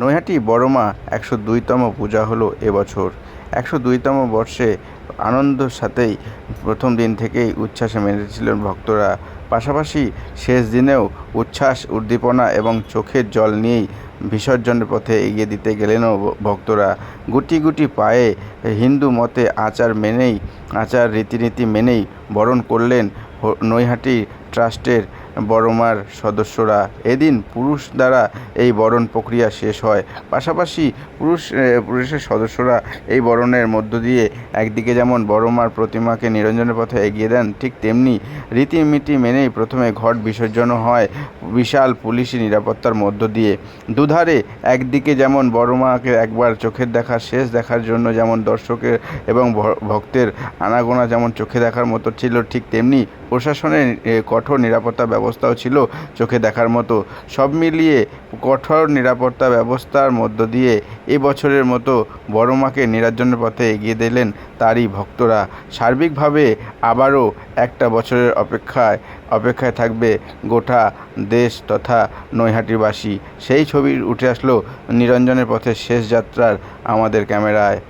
নৈহাটি বড়মা একশো দুইতম পূজা হলো এবছর। একশো দুইতম বর্ষে আনন্দের সাথেই প্রথম দিন থেকেই উচ্ছ্বাসে মেতেছিলেন ভক্তরা। পাশাপাশি শেষ দিনেও উচ্ছ্বাস, উদ্দীপনা এবং চোখের জল নিয়েই বিসর্জনের পথে এগিয়ে দিতে গেলেনও ভক্তরা। গুটি গুটি পায়ে হিন্দু মতে আচার মেনেই, আচার রীতিনীতি মেনেই বরণ করলেন নৈহাটি ট্রাস্টের বড়মার সদস্যরা। এদিন পুরুষ দ্বারা এই বরণ প্রক্রিয়া শেষ হয়। পাশাপাশি পুরুষ পুরুষের সদস্যরা এই বরণের মধ্য দিয়ে একদিকে যেমন বড়মার প্রতিমাকে নিরঞ্জনের পথে এগিয়ে দেন, ঠিক তেমনি রীতিনীতি মেনেই প্রথমে ঘট বিসর্জনও হয় বিশাল পুলিশি নিরাপত্তার মধ্য দিয়ে। দুধারে একদিকে যেমন বড়মাকে একবার চোখের দেখা, শেষ দেখার জন্য যেমন দর্শকের এবং ভক্তের আনাগোনা যেমন চোখে দেখার মতো ছিল, ঠিক তেমনি প্রশাসনের কঠোর নিরাপত্তা ব্যবস্থাও ছিল চোখে দেখার মতো। সব মিলিয়ে কঠোর নিরাপত্তা ব্যবস্থার মধ্য দিয়ে এবছরের মতো বড়মাকে নিরাজ্জনের পথে এগিয়ে দিলেন তারই ভক্তরা। সার্বিকভাবে আবারও একটা বছরের অপেক্ষায় অপেক্ষায় থাকবে গোটা দেশ তথা নৈহাটিবাসী। সেই ছবি উঠে আসলো নিরঞ্জনের পথে শেষ যাত্রার আমাদের ক্যামেরায়।